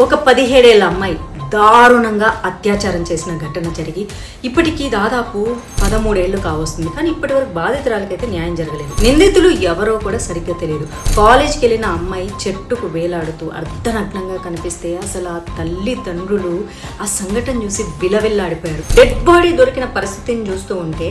ఒక పదిహేడేళ్ళ అమ్మాయి. దారుణంగా అత్యాచారం చేసిన ఘటన జరిగి ఇప్పటికీ దాదాపు పదమూడేళ్ళు కావస్తుంది. కానీ ఇప్పటి వరకు బాధితురాలకైతే న్యాయం జరగలేదు. నిందితులు ఎవరో కూడా సరిగ్గా తెలియదు. కాలేజ్కి వెళ్ళిన అమ్మాయి చెట్టుకు వేలాడుతూ అర్ధనగ్నంగా కనిపిస్తే అసలు ఆ తల్లిదండ్రులు ఆ సంఘటన చూసి విలవిల్లాడిపోయారు. డెడ్ బాడీ దొరికిన పరిస్థితిని చూస్తూ ఉంటే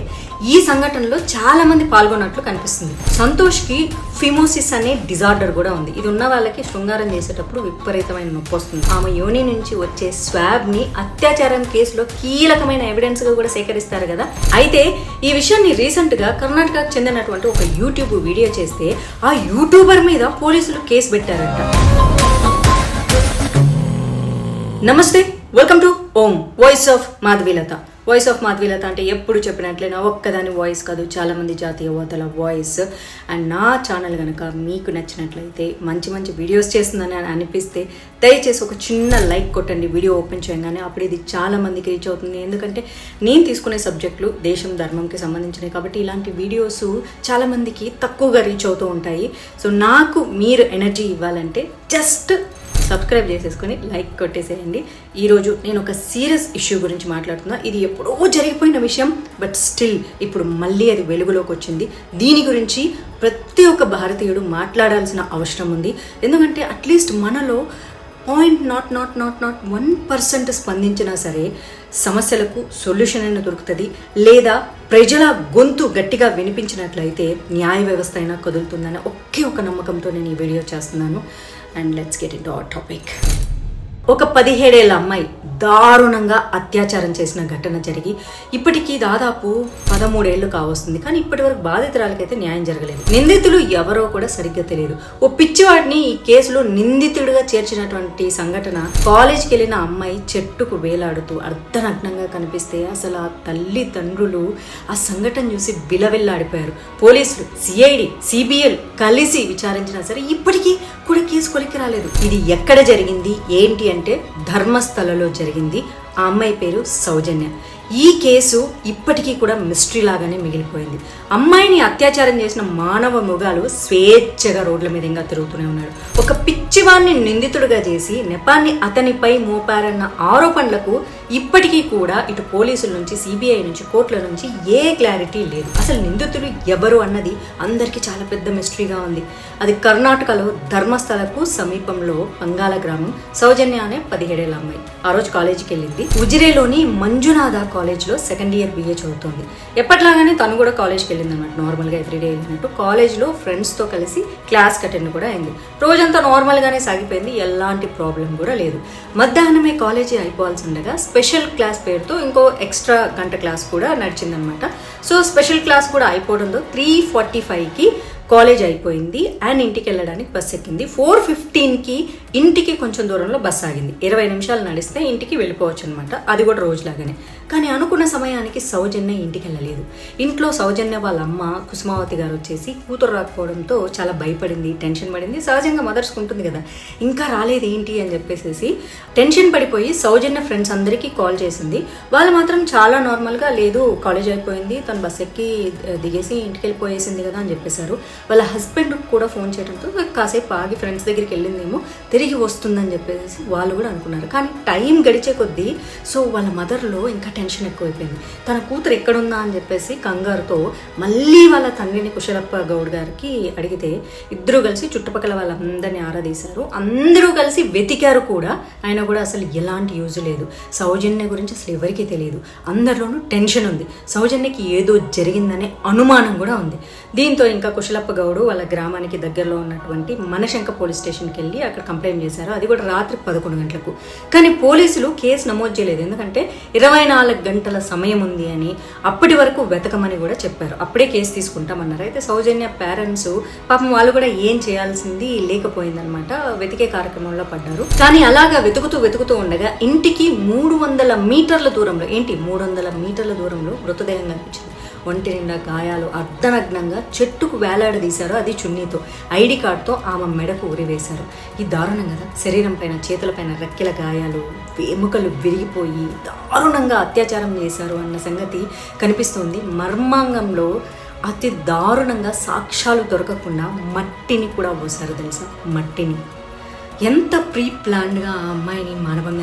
ఈ సంఘటనలో చాలా మంది పాల్గొన్నట్లు కనిపిస్తుంది. సంతోష్కి ఫిమోసిస్ అనే డిజార్డర్ కూడా ఉంది. ఇది ఉన్న వాళ్ళకి శృంగారం చేసేటప్పుడు విపరీతమైన నొప్పి వస్తుంది. ఆమె యోని నుంచి వచ్చే స్వాబ్ని అత్యాచారం కేసులో కీలకమైన ఎవిడెన్స్గా కూడా సేకరిస్తారు కదా. అయితే ఈ విషయాన్ని రీసెంట్గా కర్ణాటకకు చెందినటువంటి ఒక యూట్యూబ్ వీడియో చేస్తే ఆ యూట్యూబర్ మీద పోలీసులు కేసు పెట్టారంట. నమస్తే welcome to Om voice of Madhavi Latha. Voice of Madhavi Latha అంటే ఎప్పుడు చెప్పినట్లే నా ఒక్కదాని వాయిస్ కాదు చాలా మంది జాతీయవాదుల వాయిస్. అండ్ నా ఛానల్ కనుక మీకు నచ్చినట్లయితే మంచి మంచి వీడియోస్ చేస్తుందని అని అనిపిస్తే దయచేసి ఒక చిన్న లైక్ కొట్టండి వీడియో ఓపెన్ చేయగానే అప్పుడు ఇది చాలా మందికి రీచ్ అవుతుంది. ఎందుకంటే నేను తీసుకునే సబ్జెక్టులు దేశం ధర్మంకి సంబంధించినవి కాబట్టి ఇలాంటి వీడియోస్ చాలామందికి తక్కువగా రీచ్ అవుతూ ఉంటాయి. సో నాకు మీరు ఎనర్జీ ఇవ్వాలంటే జస్ట్ సబ్స్క్రైబ్ చేసేసుకొని లైక్ కొట్టేసేయండి. ఈరోజు నేను ఒక సీరియస్ ఇష్యూ గురించి మాట్లాడుతున్నా. ఇది ఎప్పుడో జరిగిపోయిన విషయం బట్ స్టిల్ ఇప్పుడు మళ్ళీ అది వెలుగులోకి వచ్చింది. దీని గురించి ప్రతి ఒక్క భారతీయుడు మాట్లాడాల్సిన అవసరం ఉంది. ఎందుకంటే అట్లీస్ట్ మనలో point not not not not one percent స్పందించినా సరే సమస్యలకు సొల్యూషన్ అయినా దొరుకుతుంది. లేదా ప్రజల గొంతు గట్టిగా వినిపించినట్లయితే న్యాయ వ్యవస్థ అయినా కదులుతుందని ఒకే ఒక నమ్మకంతో నేను ఈ వీడియో చేస్తున్నాను. And let's get in our topic ఒక పదిహేడేళ్ళ అమ్మాయి దారుణంగా అత్యాచారం చేసిన ఘటన జరిగి ఇప్పటికీ దాదాపు పదమూడేళ్ళు కావస్తుంది. కానీ ఇప్పటి వరకు బాధితురాలకైతే న్యాయం జరగలేదు. నిందితులు ఎవరో కూడా సరిగ్గా తెలియదు. ఓ పిచ్చివాడిని ఈ కేసులో నిందితుడిగా చేర్చినటువంటి సంఘటన కాలేజ్కి వెళ్ళిన అమ్మాయి చెట్టుకు వేలాడుతూ అర్ధనగ్నంగా కనిపిస్తే అసలు ఆ తల్లిదండ్రులు ఆ సంఘటన చూసి బిలవెల్లాడిపోయారు పోలీసులు సిఐడి సిబిఎల్ కలిసి విచారించినా సరే ఇప్పటికీ కూడా కేసు కొలికి రాలేదు. ఇది ఎక్కడ జరిగింది? ఏంటి అంటే ధర్మస్థలలో జరిగింది. ఆ అమ్మాయి పేరు సౌజన్య. ఈ కేసు ఇప్పటికీ కూడా మిస్టరీ లాగానే మిగిలిపోయింది. అమ్మాయిని అత్యాచారం చేసిన మానవ మృగాలు స్వేచ్ఛగా రోడ్ల మీద ఇంకా తిరుగుతూనే ఉన్నాడు ఒక పిచ్చివాణ్ణి నిందితుడిగా చేసి నెపాన్ని అతనిపై మోపారన్న ఆరోపణలకు ఇప్పటికీ కూడా ఇటు పోలీసుల నుంచి సిబిఐ నుంచి కోర్టుల నుంచి ఏ క్లారిటీ లేదు. అసలు నిందితులు ఎవరు అన్నది అందరికీ చాలా పెద్ద మిస్టరీగా ఉంది. అది కర్ణాటకలో ధర్మస్థలకు సమీపంలో పంగాల గ్రామం సౌజన్య అనే పదిహేడేళ్ళ అమ్మాయి. ఆ రోజు కాలేజీకి వెళ్ళింది ఉజిరేలోని మంజునాథ కాలేజ్లో సెకండ్ ఇయర్ బిఏ చదువుతుంది. ఎప్పట్లాగానే తను కూడా కాలేజ్కి వెళ్ళింది అనమాట నార్మల్గా ఎవ్రీడే వెళ్ళినట్టు. కాలేజ్లో ఫ్రెండ్స్తో కలిసి క్లాస్ అటెండ్ కూడా అయింది. రోజంతా నార్మల్గానే సాగిపోయింది ఎలాంటి ప్రాబ్లం కూడా లేదు. మధ్యాహ్నమే కాలేజీ అయిపోవాల్సి ఉండగా స్పెషల్ స్పెషల్ క్లాస్ పేరుతో ఇంకో ఎక్స్ట్రా గంట క్లాస్ కూడా నడిచిందనమాట సో స్పెషల్ క్లాస్ కూడా అయిపోవడంతో త్రీ ఫార్టీ ఫైవ్కి కాలేజ్ అయిపోయింది అండ్ ఇంటికి వెళ్ళడానికి బస్ ఎక్కింది. ఫోర్ ఫిఫ్టీన్కి ఇంటికి కొంచెం దూరంలో బస్ ఆగింది. ఇరవై నిమిషాలు నడిస్తే ఇంటికి వెళ్ళిపోవచ్చు అనమాట అది కూడా రోజులాగానే. కానీ అనుకున్న సమయానికి సౌజన్య ఇంటికి వెళ్ళలేదు ఇంట్లో సౌజన్య వాళ్ళ అమ్మ కుసుమావతి గారు వచ్చేసి కూతురు రాకపోవడంతో చాలా భయపడింది టెన్షన్ పడింది. సహజంగా మదర్స్కి ఉంటుంది కదా ఇంకా రాలేదు ఏంటి అని చెప్పేసి టెన్షన్ పడిపోయి సౌజన్య ఫ్రెండ్స్ అందరికీ కాల్ చేసింది. వాళ్ళు మాత్రం చాలా నార్మల్గా లేదు కాలేజ్ అయిపోయింది తను బస్ ఎక్కి దిగేసి ఇంటికి వెళ్ళిపోయేసింది కదా అని చెప్పేశారు. వాళ్ళ హస్బెండ్ కూడా ఫోన్ చేయడంతో కాసేపు ఆగి ఫ్రెండ్స్ దగ్గరికి వెళ్ళిందేమో తిరిగి వస్తుందని చెప్పేసి వాళ్ళు కూడా అనుకున్నారు. కానీ టైం గడిచే కొద్దీ సో వాళ్ళ మదర్లో ఇంకా టెన్షన్ ఎక్కువైపోయింది. తన కూతురు ఎక్కడుందా అని చెప్పేసి కంగారుతో మళ్ళీ వాళ్ళ తండ్రిని కుశలప్ప గౌడ్ గారికి అడిగితే ఇద్దరు కలిసి చుట్టుపక్కల వాళ్ళందరినీ ఆరాధీశారు అందరూ కలిసి వెతికారు కూడా ఆయన కూడా అసలు ఎలాంటి యూజ్ లేదు. సౌజన్య గురించి అసలు ఎవరికీ తెలియదు. అందరిలోనూ టెన్షన్ ఉంది. సౌజన్యకి ఏదో జరిగిందనే అనుమానం కూడా ఉంది. దీంతో ఇంకా కుశలప్ప గౌడు వాళ్ళ గ్రామానికి దగ్గరలో ఉన్నటువంటి మనశంక పోలీస్ స్టేషన్కి వెళ్ళి అక్కడ కంప్లైంట్ చేశారు. అది కూడా రాత్రి పదకొండు గంటలకు. కానీ పోలీసులు కేసు నమోదు చేయలేదు. ఎందుకంటే ఇరవై నాలుగు నాలుగు గంటల సమయం ఉంది అని అప్పటి వరకు వెతకమని కూడా చెప్పారు. అప్పుడే కేసు తీసుకుంటామన్నారు. అయితే సౌజన్య పేరెంట్స్ పాపం వాళ్ళు కూడా ఏం చేయాల్సింది లేకపోయిందనమాట. వెతికే కార్యక్రమంలో పడ్డారు. కానీ అలాగా వెతుకుతూ వెతుకుతూ ఉండగా ఇంటికి మూడు వందల మీటర్ల దూరంలో ఏంటి మూడు వందల మీటర్ల దూరంలో మృతదేహం కనిపించింది. ఒంటి నిండా గాయాలు అర్ధనగ్నంగా చెట్టుకు వేలాడదీశారు అది చున్నీతో. ఐడి కార్డ్తో ఆమె మెడకు ఉరివేశారు ఈ దారుణం కదా? శరీరం పైన చేతులపైన రెక్కెల గాయాలు ఎముకలు విరిగిపోయి దారుణంగా అత్యాచారం చేశారు అన్న సంగతి కనిపిస్తుంది. మర్మాంగంలో అతి దారుణంగా సాక్ష్యాలు దొరకకుండా మట్టిని కూడా పోసారు తెలుసా? మట్టిని. ఎంత ప్రీ ప్లాన్డ్గా ఆ అమ్మాయిని మానవంగా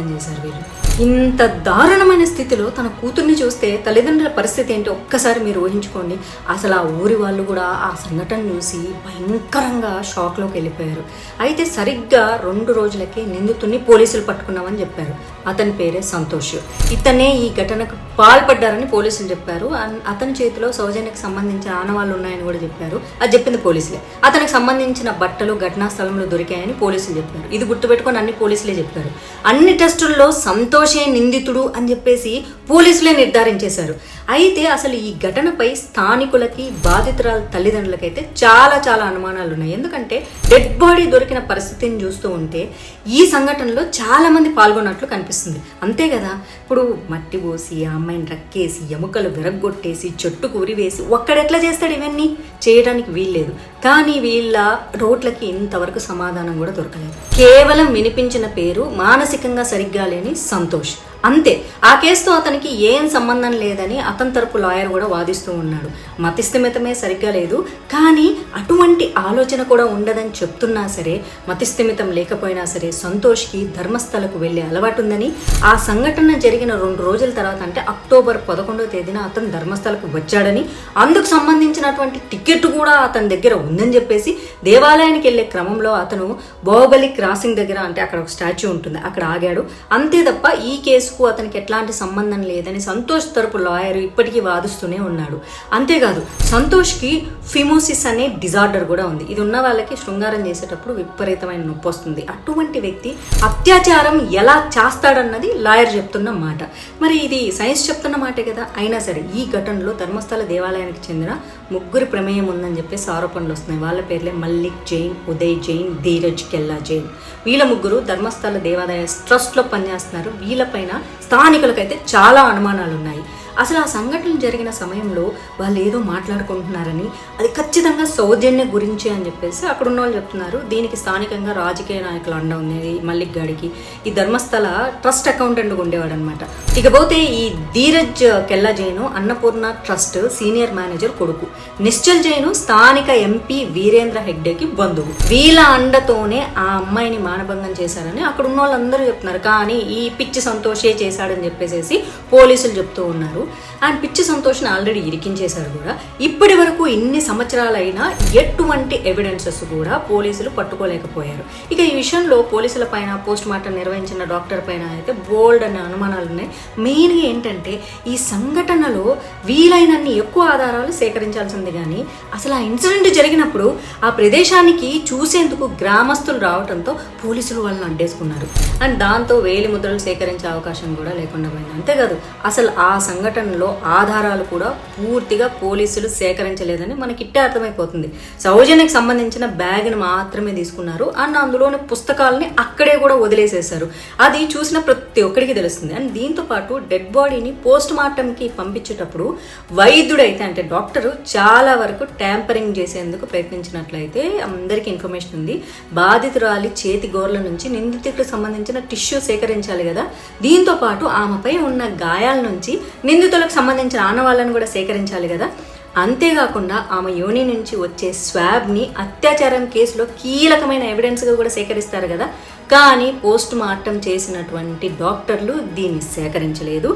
ఇంత దారుణమైన స్థితిలో తన కూతుర్ని చూస్తే తల్లిదండ్రుల పరిస్థితి ఏంటో ఒక్కసారి మీరు ఊహించుకోండి. అసలు ఆ ఊరి వాళ్ళు కూడా ఆ సంఘటన చూసి భయంకరంగా షాక్లోకి వెళ్ళిపోయారు. అయితే సరిగ్గా రెండు రోజులకే నిందితుడిని పోలీసులు పట్టుకున్నామని చెప్పారు. అతని పేరే సంతోష్. ఇతనే ఈ ఘటనకు పాల్పడ్డారని పోలీసులు చెప్పారు. అతని చేతిలో సౌజన్యకు సంబంధించిన ఆనవాళ్ళు ఉన్నాయని కూడా చెప్పారు. అది చెప్పింది పోలీసులే. అతనికి సంబంధించిన బట్టలు ఘటనా స్థలంలో దొరికాయని పోలీసులు చెప్పారు. ఇది గుర్తుపెట్టుకొని అన్ని పోలీసులే చెప్పారు. అన్ని టెస్టుల్లో సంతోషే నిందితుడు అని చెప్పేసి పోలీసులే నిర్ధారించేశారు. అయితే అసలు ఈ ఘటనపై స్థానికులకి బాధితురాల తల్లిదండ్రులకైతే చాలా చాలా అనుమానాలు ఉన్నాయి ఎందుకంటే డెడ్ బాడీ దొరికిన పరిస్థితిని చూస్తూ ఉంటే ఈ సంఘటనలో చాలా మంది పాల్గొన్నట్లు కనిపిస్తుంది. అంతే కదా? ఇప్పుడు మట్టి పోసి ఆ అమ్మాయిని రక్కేసి ఎముకలు విరగ్గొట్టేసి చెట్టు కూరివేసి ఒక్కడెట్లా చేస్తాడు ఇవన్నీ? చేయడానికి వీల్లేదు. కానీ వీళ్ళ రోడ్లకి ఇంతవరకు సమాధానం కూడా దొరకలేదు. కేవలం వినిపించిన పేరు మానసికంగా సరిగ్గా లేని సంతోష్. అంతే. ఆ కేసుతో అతనికి ఏం సంబంధం లేదని అతని తరపు లాయర్ కూడా వాదిస్తూ ఉన్నాడు. మతిస్థిమితమే సరిగ్గా లేదు. కానీ అటువంటి ఆలోచన కూడా ఉండదని చెప్తున్నా సరే మతిస్థిమితం లేకపోయినా సరే సంతోష్కి ధర్మస్థలకు వెళ్ళే అలవాటు ఉందని ఆ సంఘటన జరిగిన రెండు రోజుల తర్వాత అంటే అక్టోబర్ పదకొండవ తేదీన అతను ధర్మస్థలకు వచ్చాడని అందుకు సంబంధించినటువంటి టికెట్ కూడా అతని దగ్గర ఉందని చెప్పేసి దేవాలయానికి వెళ్ళే క్రమంలో అతను బాహుబలి క్రాసింగ్ దగ్గర అంటే అక్కడ ఒక స్టాచ్యూ ఉంటుంది అక్కడ ఆగాడు. అంతే తప్ప ఈ కేసు కేసుకు అతనికి ఎట్లాంటి సంబంధం లేదని సంతోష్ తరపు లాయర్ ఇప్పటికీ వాదిస్తూనే ఉన్నాడు. అంతేకాదు సంతోష్కి ఫిమోసిస్ అనే డిజార్డర్ కూడా ఉంది. ఇది ఉన్న వాళ్ళకి శృంగారం చేసేటప్పుడు విపరీతమైన నొప్పి వస్తుంది. అటువంటి వ్యక్తి అత్యాచారం ఎలా చేస్తాడన్నది లాయర్ చెప్తున్న మాట. మరి ఇది సైన్స్ చెప్తున్న మాటే కదా? అయినా సరే ఈ ఘటనలో ధర్మస్థల దేవాలయానికి చెందిన ముగ్గురు ప్రమేయం ఉందని చెప్పేసి ఆరోపణలు వస్తున్నాయి. వాళ్ళ పేర్లే మల్లిక్ జైన్ ఉదయ్ జైన్ ధీరజ్ కెల్లా జైన్. వీళ్ళ ముగ్గురు ధర్మస్థల దేవాదాయ ట్రస్ట్లో పనిచేస్తున్నారు. వీళ్ళపైన స్థానికులకైతే చాలా అనుమానాలు ఉన్నాయి అసలు ఆ సంఘటన జరిగిన సమయంలో వాళ్ళు ఏదో మాట్లాడుకుంటున్నారని అది ఖచ్చితంగా సౌజన్య గురించి అని చెప్పేసి అక్కడ ఉన్న వాళ్ళు చెప్తున్నారు. దీనికి స్థానికంగా రాజకీయ నాయకులు అండ ఉంది మల్లిక్ గాడికి. ఈ ధర్మస్థల ట్రస్ట్ అకౌంటెంట్ ఉండేవాడు అనమాట ఇకపోతే ఈ Dheeraj Kella Jain Annapurna trust senior manager కొడుకు. నిశ్చల్ జైను స్థానిక ఎంపీ వీరేంద్ర హెగ్డేకి బంధువు. వీళ్ళ అండతోనే ఆ అమ్మాయిని మానభంగం చేశారని అక్కడ ఉన్న వాళ్ళందరూ చెప్తున్నారు. కానీ ఈ పిచ్చి సంతోషే చేశాడని చెప్పేసి పోలీసులు చెప్తూ ఉన్నారు. అండ్ పిచ్చి సంతోష్ని ఆల్రెడీ ఇరికించేశారు కూడా. ఇప్పటి వరకు ఇన్ని సంవత్సరాలైనా ఎటువంటి ఎవిడెన్సెస్ కూడా పోలీసులు పట్టుకోలేకపోయారు. ఇక ఈ విషయంలో పోలీసుల పైన పోస్ట్ మార్టం నిర్వహించిన డాక్టర్ పైన అయితే బోల్డ్ అనే అనుమానాలు ఉన్నాయి. మెయిన్గా ఏంటంటే ఈ సంఘటనలో వీలైనన్ని ఎక్కువ ఆధారాలు సేకరించాల్సింది కానీ అసలు ఆ ఇన్సిడెంట్ జరిగినప్పుడు ఆ ప్రదేశానికి చూసేందుకు గ్రామస్తులు రావడంతో పోలీసులు వాళ్ళని అడ్డేసుకున్నారు. అండ్ దాంతో వేలి ముద్రలు సేకరించే అవకాశం కూడా లేకుండా పోయింది. అంతేకాదు అసలు ఆ సంఘటన ప్రకటనలో ఆధారాలు కూడా పూర్తిగా పోలీసులు సేకరించలేదని మనకి ఇట్టే అర్థమైపోతుంది. సౌజన్యకు సంబంధించిన బ్యాగ్ని మాత్రమే తీసుకున్నారు. అండ్ అందులోని పుస్తకాలని అక్కడే కూడా వదిలేసేశారు. అది చూసిన ప్రతి ఒక్కరికి తెలుస్తుంది. అండ్ దీంతో పాటు డెడ్ బాడీని పోస్ట్ మార్టంకి పంపించేటప్పుడు వైద్యుడైతే అంటే డాక్టర్ చాలా వరకు ట్యాంపరింగ్ చేసేందుకు ప్రయత్నించినట్లయితే అందరికీ ఇన్ఫర్మేషన్ ఉంది. బాధితురాలి చేతి గోర్ల నుంచి నిందితులకు సంబంధించిన టిష్యూ సేకరించాలి కదా. దీంతో పాటు ఆమెపై ఉన్న గాయాల నుంచి నింది నిందితులకు సంబంధించిన ఆనవాళ్ళను కూడా సేకరించాలి కదా. అంతేకాకుండా ఆమె యోని నుంచి వచ్చే స్వాబ్ని అత్యాచారం కేసులో కీలకమైన ఎవిడెన్స్గా కూడా సేకరిస్తారు కదా. కానీ పోస్ట్ మార్టం చేసినటువంటి డాక్టర్లు దీన్ని సేకరించలేదు.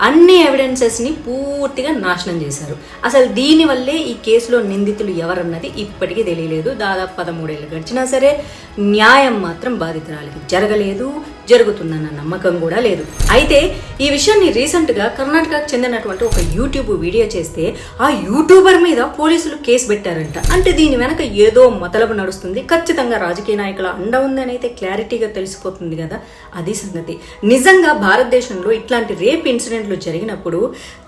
అన్ని ఎవిడెన్సెస్ని పూర్తిగా నాశనం చేశారు. అసలు దీనివల్లే ఈ కేసులో నిందితులు ఎవరన్నది ఇప్పటికీ తెలియలేదు. దాదాపు పదమూడేళ్ళు గడిచినా సరే న్యాయం మాత్రం బాధితురాలికి జరగలేదు. జరుగుతుందన్న నమ్మకం కూడా లేదు. అయితే ఈ విషయాన్ని రీసెంట్గా కర్ణాటకకు చెందినటువంటి ఒక యూట్యూబ్ వీడియో చేస్తే ఆ యూట్యూబర్ మీద పోలీసులు కేసు పెట్టారంట. అంటే దీని వెనక ఏదో మతలబు నడుస్తుంది. ఖచ్చితంగా రాజకీయ నాయకుల అండ ఉందని అయితే క్లారిటీగా తెలిసిపోతుంది కదా. అది సంగతి. నిజంగా భారతదేశంలో ఇట్లాంటి రేప్ ఇన్సిడెంట్ ఇన్సిడెంట్లు జరిగినప్పుడు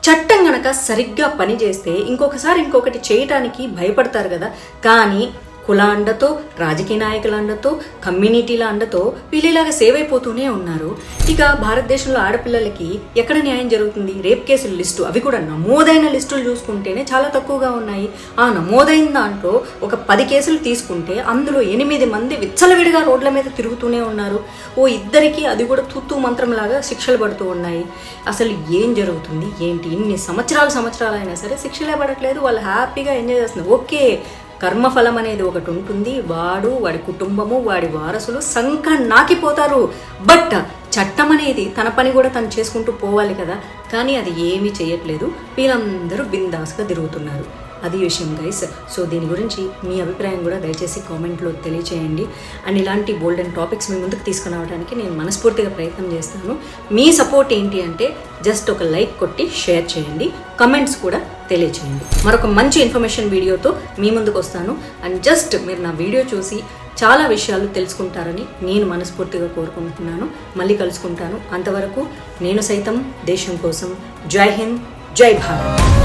చట్టం గనక సరిగ్గా పనిచేస్తే ఇంకొకసారి ఇంకొకటి చేయటానికి భయపడతారు కదా. కానీ కుల అండతో రాజకీయ నాయకుల అండతో కమ్యూనిటీల అండతో వీళ్ళు సేవ్ అయిపోతూనే ఉన్నారు. ఇక భారతదేశంలో ఆడపిల్లలకి ఎక్కడ న్యాయం జరుగుతుంది? రేప్ కేసుల లిస్టు. అవి కూడా నమోదైన లిస్టులు చూసుకుంటేనే చాలా తక్కువగా ఉన్నాయి. ఆ నమోదైన దాంట్లో ఒక పది కేసులు తీసుకుంటే అందులో ఎనిమిది మంది విచ్చలవిడిగా రోడ్ల మీద తిరుగుతూనే ఉన్నారు. ఓ ఇద్దరికి అది కూడా తుత్తు మంత్రంలాగా శిక్షలు పడుతూ ఉన్నాయి. అసలు ఏం జరుగుతుంది? ఏంటి? ఇన్ని సంవత్సరాలు సంవత్సరాలు అయినా సరే శిక్షలే పడట్లేదు. వాళ్ళు హ్యాపీగా ఎంజాయ్ చేస్తున్నారు. ఓకే. కర్మఫలం అనేది ఒకటి ఉంటుంది. వాడు వాడి కుటుంబము వాడి వారసులు సంఖ నాకిపోతారు. బట్ చట్టం అనేది తన పని కూడా తను చేసుకుంటూ పోవాలి కదా. కానీ అది ఏమీ చేయట్లేదు. వీళ్ళందరూ బిందాస్గా తిరుగుతున్నారు. అది విషయం గైస్ సో దీని గురించి మీ అభిప్రాయం కూడా దయచేసి కామెంట్లో తెలియచేయండి. అండ్ ఇలాంటి బోల్డెన్ టాపిక్స్ మీ ముందుకు తీసుకురావడానికి నేను మనస్ఫూర్తిగా ప్రయత్నం చేస్తాను. మీ సపోర్ట్ ఏంటి అంటే జస్ట్ ఒక లైక్ కొట్టి షేర్ చేయండి. కమెంట్స్ కూడా తెలియచేయండి. మరొక మంచి ఇన్ఫర్మేషన్ వీడియోతో మీ ముందుకు వస్తాను. అండ్ జస్ట్ మీరు నా వీడియో చూసి చాలా విషయాలు తెలుసుకుంటారని నేను మనస్ఫూర్తిగా కోరుకుంటున్నాను. మళ్ళీ కలుసుకుంటాను. అంతవరకు నేను సైతం దేశం కోసం. జై హింద్ జై భారత్.